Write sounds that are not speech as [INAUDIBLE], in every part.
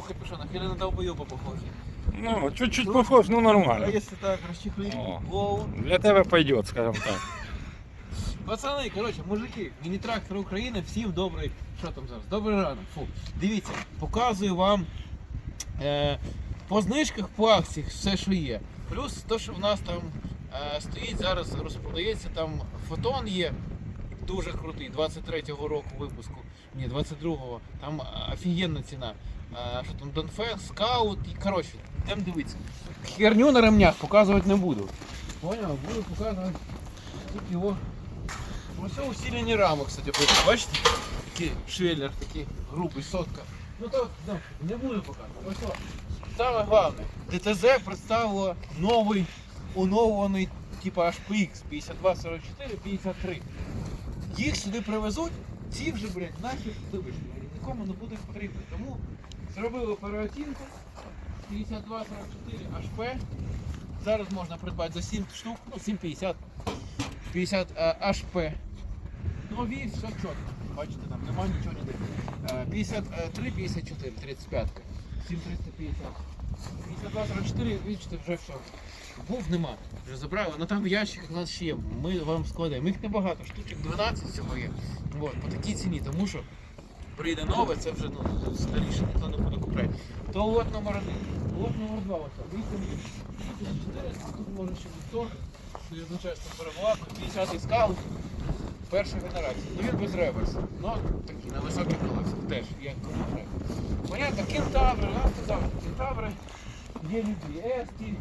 двух капюшонах или на долбоеба похожий? Ну, чуть-чуть похож, ну А нормально. если так расчехлить О. голову? Для тебе пойдет, скажем так. Пацани, коротше, мужики, міні-трактор України, всім добрий. Що там зараз? Добрий ранок. Фу. Дивіться, показую вам е, по знижках, по акціях все, що є. Плюс те, що в нас там е, стоїть зараз, розпродається, там фотон є. Дуже крутий, 23-го року випуску. Ні, 22-го. Там е, офігенна ціна. Е, що там Донфен, скаут і коротше, йдемо дивитися. Херню на ремнях показувати не буду. Понял? Буду показувати тільки його. Ось усилені рамок, кстати. Бачите? Такий швеллер, такий грубий, сотка. Ну то да, не буду показувати. Ось. Саме головне, ДТЗ представило новий, оновлений, типу HPX 5244 53. Їх сюди привезуть, ці вже, блядь, нафіг, вибачте, нікому не буде потрібно. Тому зробили переоцінку 5244 HP. Зараз можна придбати за 7 штук, ну 7,50. 50 е, HP. Нові, все чітко. Бачите, там нема нічого ніде. Е, 53, 54, 35. 7350. 52, 44, бачите, вже все. Був нема. Вже забрали. Ну там в ящиках у нас ще є. Ми вам складаємо. Їх небагато, штучок 12 всього є. От, по такій ціні, тому що прийде нове, це вже ну, старіше, ніхто не буде купляти. То лот номер один. Лот номер два. Ось, 8, 400, тут може ще бути 100. Це означає, що перебував 50-й скаут першої генерації. Ну він без реверсу. Ну такий на високих колесах теж, як кому треба. Понятно, кентаври, казав, кентаври є люди Есті,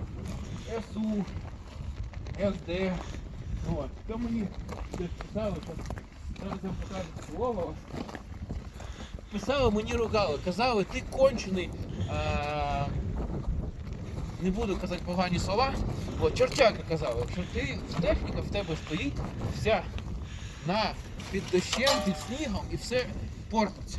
СУ, СД. От. То мені писали, що покажу слово. Писали, мені ругали, казали, ти кончений. А... Не буду казати погані слова. От, чортяки казали, що ти техніка в тебе стоїть вся на під дощем, під снігом і все портиться,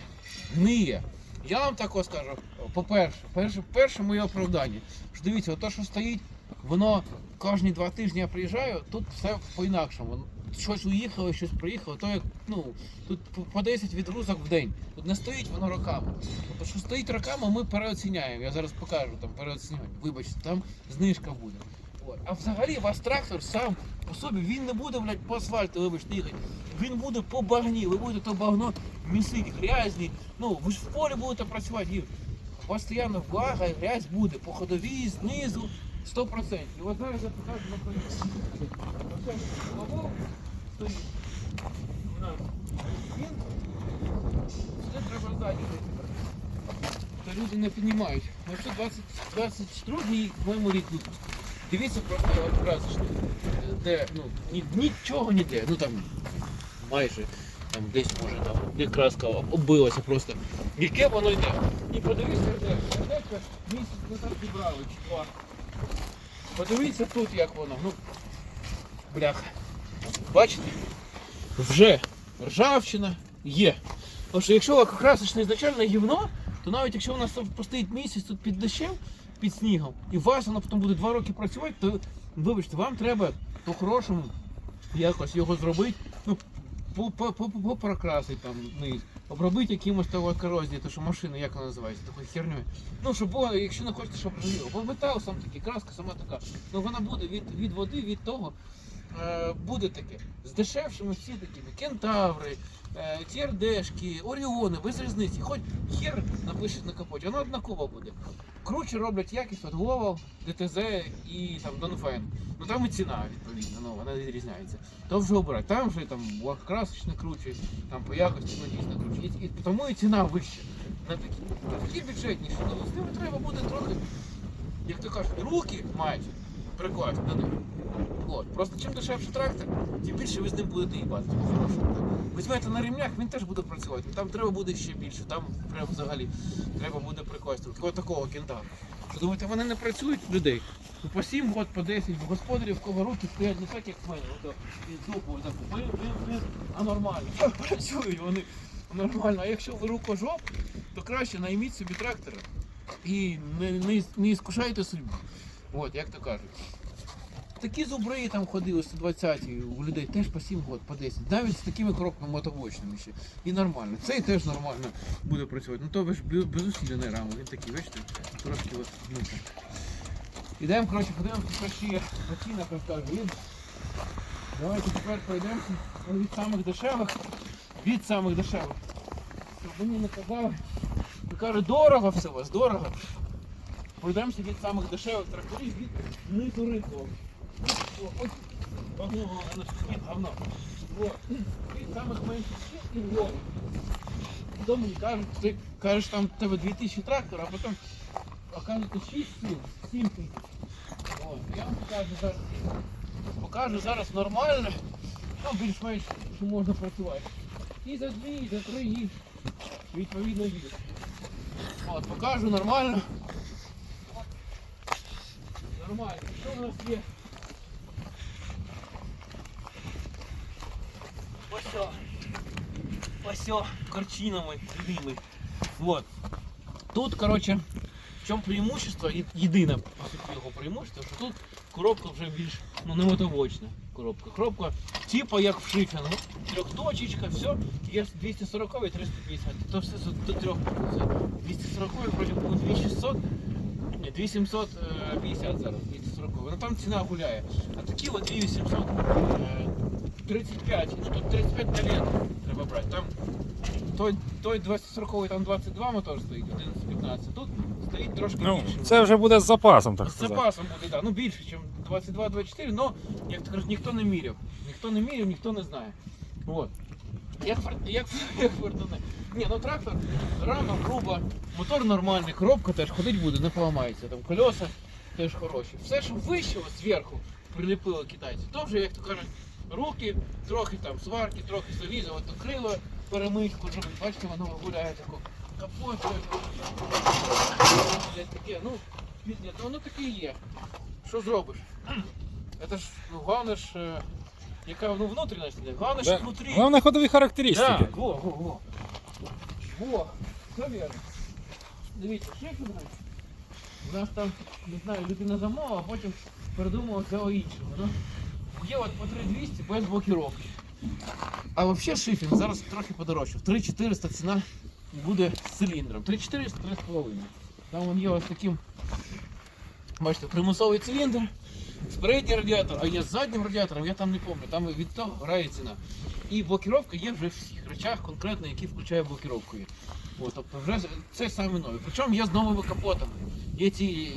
гниє. Я вам також скажу, по-перше, перше, перше моє оправдання. Що дивіться, ото, що стоїть, воно кожні два тижні я приїжджаю, тут все по-інакшому. Щось уїхало, щось приїхало, то як, ну, тут по- по 10 відгрузок в день. Тут не стоїть воно роками. Тобто, що стоїть роками, ми переоціняємо. Я зараз покажу там переоцінювання. Вибачте, там знижка буде. От. А взагалі ваш трактор сам по собі він не буде, блядь, по асфальту, вибачте, їхати. Він буде по багні, ви будете то багно місити, грязні. Ну, ви ж в полі будете працювати. Постійно влага грязь буде по ходовій, знизу, 100%. І от зараз я покажу на прикладі. Оце стоїть. У нас він. Треба ззаді. То люди не розуміють. Ну що 20, 22 моєму рік. Дивіться просто красочно. Де, ну, ні, нічого ніде. Ну там майже там десь може там, де краска оббилася просто. Яке воно йде? І подивіться, де місяць назад зібрали чи два. Подивіться тут, як воно. Ну, бляха. Бачите? Вже ржавчина є. Тому що якщо красочне ізначально гівно, то навіть якщо нас постоїть місяць тут під дощем, під снігом, і у вас воно потім буде два роки працювати, то вибачте, вам треба по-хорошому якось його зробити, ну, по- по- по- по- там низ, обробити якимось того корозії, то що машина, як вона називається, такою херньою. Ну, щоб було, якщо не хочете, щоб. Бо метал сам такий, краска сама така. Ну вона буде від, від води, від того. Е, буде таке. З дешевшими всі такими кентаври, е, TRD-шки, Оріони, без різниці. Хоч хер напишуть на капоті, воно однаково буде. Круче роблять якість от Global, ДТЗ і там Донфен. Ну там і ціна відповідно, ну вона відрізняється. То вже обирать. Там вже там красочно круче, там по якості ну, круче. І, і тому і ціна вища. На такі, на такі бюджетніші. Ну з ними треба буде трохи, як то кажуть, руки мають них. От. Просто чим дешевше трактор, тим більше ви з ним будете їбати. Візьмете на ремнях, він теж буде працювати. Там треба буде ще більше, там прям взагалі треба буде прикласти. Ось такого кента. Що думаєте, вони не працюють людей? Ну, по 7 год, по 10, в господарів в кого руки стоять не так, як в мене. І блин, а нормально. Працюють вони нормально. А якщо ви рукожоп, то краще найміть собі трактора і не, не, не іскушайте судьбу. От, як то кажуть. такі зубри там ходили 120 у людей теж по 7 год, по 10. Навіть з такими коробками мотовочними ще. І нормально. Цей теж нормально буде працювати. Ну то ви ж без- безусилений рама, він такий, бачите, трошки от, ну. Ідемо, коротше, ще є. Ціна розкаже. Він. Давайте тепер пройдемося від самих дешевих. Від самих дешевих. Мені не казали. Кажуть, дорого все у вас, дорого. Пройдемося від самих дешевих тракторів від низу ринку. О, ой, Говно, воно говно. Від самих менших і вгору. Потім мені кажуть, ти кажеш, там в тебе 2000 трактора, а потім окажете 6 сил, 7 тисяч. Я вам покажу зараз. Покажу зараз нормально, ну більш-менш, що можна працювати. І за дві, і за три, і відповідно їде. От, покажу нормально. Нормально. Що у нас є? Ось о. Ось о, любимый. Вот. Тут, короче, в чому преимущество, єдине по преимущество, що тут коробка вже більш ну, не мотовочна коробка. Коробка типа як в шифінгу, трьохточечка, все, є 240 і 350. То все до трьох. 240 вроді було 2600, ні, 2750 зараз, 240. Ну там ціна гуляє. А такі от 2800. е, 35, ну тут 35 талент треба брати. Там той, той 240 там 22 мотор стоїть, 11-15. Тут стоїть трошки Ну, більше. це вже буде з запасом, так З сказати. запасом буде, да. ну більше, ніж 22-24, але, як то кажуть, ніхто не міряв. Ніхто не міряв, ніхто не знає. От. Як, як, [LAUGHS] як фортуни. Ні, ну трактор рама груба, мотор нормальний, коробка теж ходить буде, не поламається. Там колеса теж хороші. Все, що вище от зверху приліпили китайці, то вже, як то кажуть, руки, трохи там сварки, трохи заліза, от крило перемичку. Бачите, воно гуляє таку. Капот. Таке, ну, то воно таке є. Що зробиш? [CLEARS THROAT] Це ж, ну, головне ж, е, яка ну, внутрішність, іде. головне, що Да. внутрі. Головне ходові характеристики. Да, во, во, во. Во, все вірно. Дивіться, ще що знаєте? У нас там, не знаю, людина замовила, а потім передумала цього іншого. Ну, є от по 3200 без блокіровки. А взагалі шифінг зараз трохи подорожчав. 3400 ціна буде з циліндром. 3400 3,5. Там вон є ось таким, бачите, примусовий циліндр, Передній радіатор, а є з заднім радіатором, я там не пам'ятаю, там від того грає ціна. І блокіровка є вже в всіх речах, конкретно, які включає блокіровку. От, тобто вже це саме нове. Причому є з новими капотами. Є ці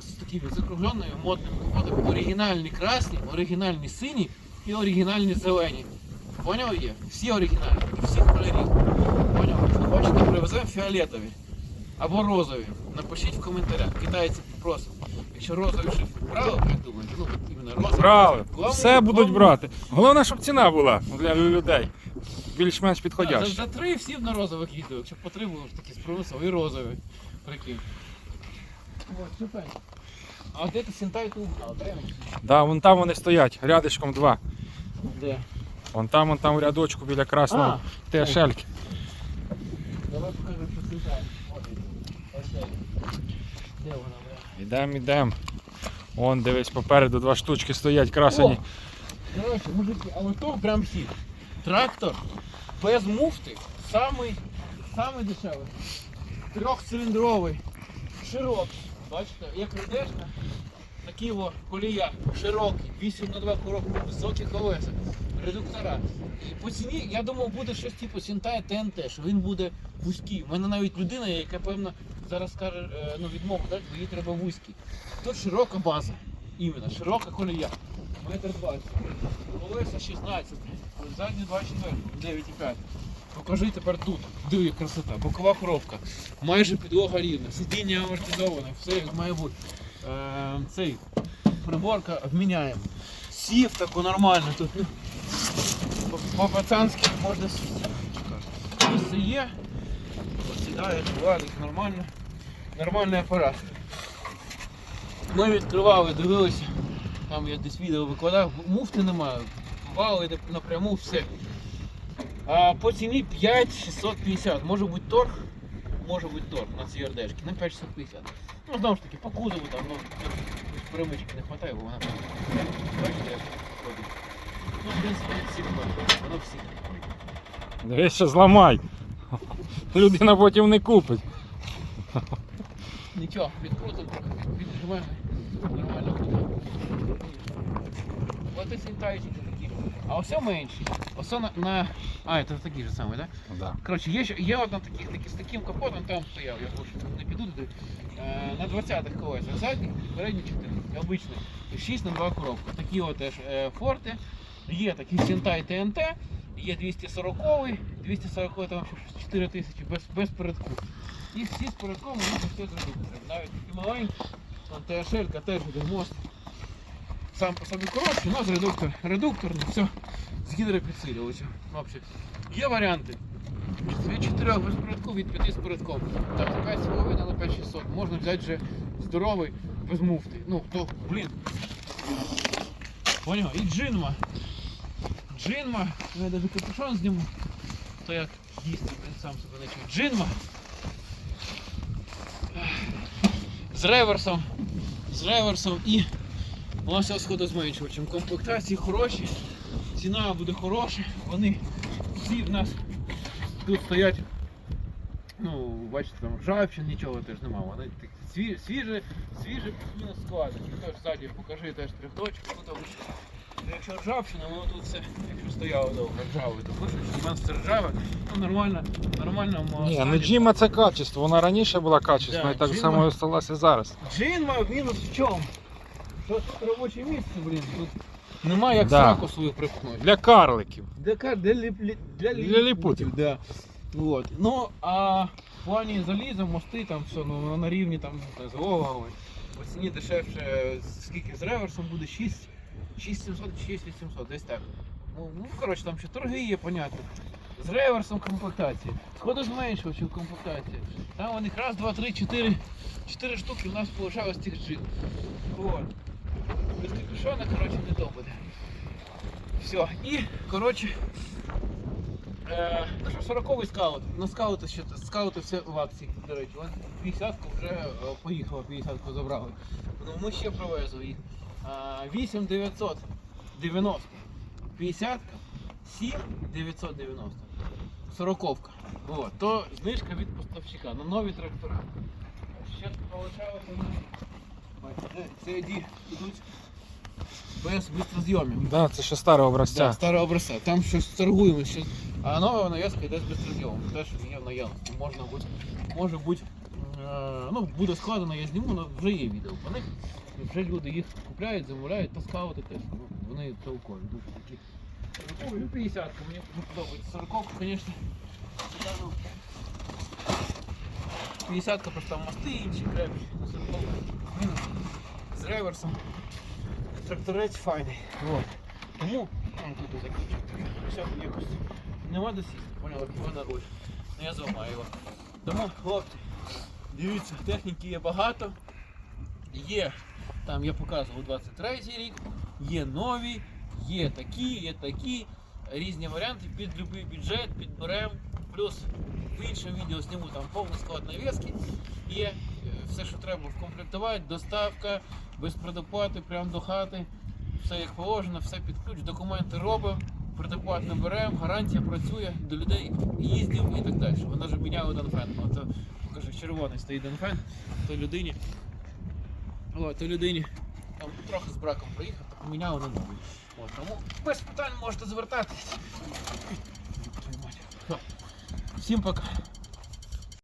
з такими закругленими модними капотами. Оригінальні красні, оригінальні сині і оригінальні зелені. Поняв є? Всі оригінальні, всіх кольорів. Поняв? Хочете, привеземо фіолетові або розові. Напишіть в коментарях. Китайці попросимо. Якщо розові шифри брали, як думаєте? Ну, от іменно розові. Брали. Главное- Все будуть брати. Головне, щоб ціна була для людей. Більш-менш Да, за, підходяща. за три всі на розових їздили, якщо потрібно ж такі з примусом і розові. Прикинь. От, супер. А де ти Сінтай тут угнав? Де? Да, вон там вони стоять, рядишком два. Де? Вон там, вон там в рядочку біля красного ТШЛки. Давай покажемо, що Сінтай. От він. Ось де. Де вона, бля? Ідем, ідем. Вон, дивись, попереду два штучки стоять красені. Короче, мужики, а вот то прям хит. Трактор без муфти, самий, самий дешевий. Трьохциліндровий, широкий. Бачите, як редешка, такі о колія, широкі, 8 на 2 коробки, високі колеса, редуктора. По ціні, я думав, буде щось типу Сінтая ТНТ, що він буде вузький. У мене навіть людина, яка певно зараз скаже, е, ну відмову, так, їй треба вузький. Тут широка база, іменно, широка колія. Метр двадцять. Колеса 16, задні 24, 9,5. Покажи тепер тут. Диви, красота. Бокова коробка. Майже підлога рівна. Сидіння амортизоване, все як має бути. Е, цей приборка вміняємо. Сів таку нормально тут. По- По-пацанськи можна сісти. Місце є. Посідає, ладить, нормально. Нормальний апарат. Ми відкривали, дивилися. Там я десь відео викладав, муфти немає. Вали напряму все. А по ціні 5650. Може бути торг, може бути торг на цій ордешці на 5650. Ну, знову ж таки, по кузову там, ну, перемички не вистачає, бо вона бачите, як ходить. Ну, ходить, воно всі ходить. Дивись, що зламай. Людина потім не купить. Нічого, відкрутив трохи, від- віджимаємо. Нормально. От і сінтайчики такі. А ось менші. Ось на, на... А, це такий же самий, так? Да? Коротше, є, є от на таких, такі, з таким капотом, там стояв, я більше не піду туди. Е, на 20-х колесах задніх, передні 4, обичний. 6 на 2 коробка. Такі от теж е, форти. Є такий Сентай ТНТ, є 240 240 там ще 4 тисячі без, без передку. І всі з передком вони все з редуктором. Навіть такі маленькі, там ТШЛ, теж один мост. Сам по собі коротший, але з редуктор, редукторний, все з гідропідсилювачем. Взагалі. Є варіанти. Від 4 без передку, від 5 з передком. Так, така половина на 5600. Можна взяти вже здоровий, без муфти. Ну, то, блін. Поняв? І джинма. Джинма. Ну, Я навіть капюшон зніму. То як їсти, блін, сам себе не чую. Джинма. З реверсом. З реверсом і все сходозменшувачем. Комплектації хороші, ціна буде хороша. Вони всі в нас тут стоять. Ну, бачите, там ржавчин, нічого теж немає. Вони такі сві- свіже, свіже плюс складені. Теж ззаді покажи теж трьохточку. Тут обично. Якщо ржавчина, воно тут все, якщо стояло довго ржаве, то пишуть, що в нас це ржаве, ну нормально, нормально. Ні, ну Джима це качество. Вона раніше була качественна Да, і так Джима- само і залишилася зараз. Джинма мінус в чому? Що тут робоче місце, блін, тут немає як Да. сраку свою припнути. Для карликів. Для, ка- для, ліп, лі- для, Для ліпутів. Да. Вот. Ну, а в плані заліза, мости, там все, ну, на рівні там з Гоголи. По ціні дешевше, скільки з реверсом буде 6, 6700 чи 6800, десь так. Ну, ну, коротше, там ще торги є, понятно. З реверсом комплектації. Сходу зменшувачів комплектації. Там у них раз, два, три, чотири, чотири штуки у нас получалось тих джин. Вот. Без капюшона, коротше, не то буде. Все. І, коротше, Е, ну що, 40 скаут. На скаути ще скаути все в акції, до речі. 50-ку вже е, поїхала, 50-ку забрали. Ну, ми ще привезли їх. А, 8 990. 50 7 990. 40 Вот. То знижка від поставщика на нові трактора. Ще получалося у нас. Це йдуть без бистрозйомів. Да, це ще старого Да, старого образця. Там щось торгуємо ще. А нова нав'язка йде з безпреділом. Те, що є в наявності. Можна бути, може бути, е, ну, буде складено, я зніму, але вже є відео по них. Вже люди їх купляють, замовляють, та скаути теж. Ну, вони толкові, дуже такі. Ну 50 мені подобається. 40 звісно. сюди, ну, 50 просто там мости інші крепкі. 40. З реверсом. Тракторець файний. Вот. Тому ну, тут закінчив. Все, якось нема де сісти, поняли, вона руль. Ну я зламаю його. Тому, хлопці, дивіться, техніки є багато. Є, там я показував 23 рік, є нові, є такі, є такі. Різні варіанти під будь-який бюджет, підберемо. Плюс в іншому відео зніму там повний склад навіски. Є е, все, що треба вкомплектувати, доставка, без предоплати, прямо до хати. Все як положено, все під ключ, документи робимо, предоплат не беремо, гарантія працює, до людей їздив і так далі. Вона ж міняла Донфен. Покажи, червоний стоїть Донфен, то людині. О, у людині там трохи з браком проїхав, то поміняв на новий. От, тому без питань можете звертатись. Всім пока.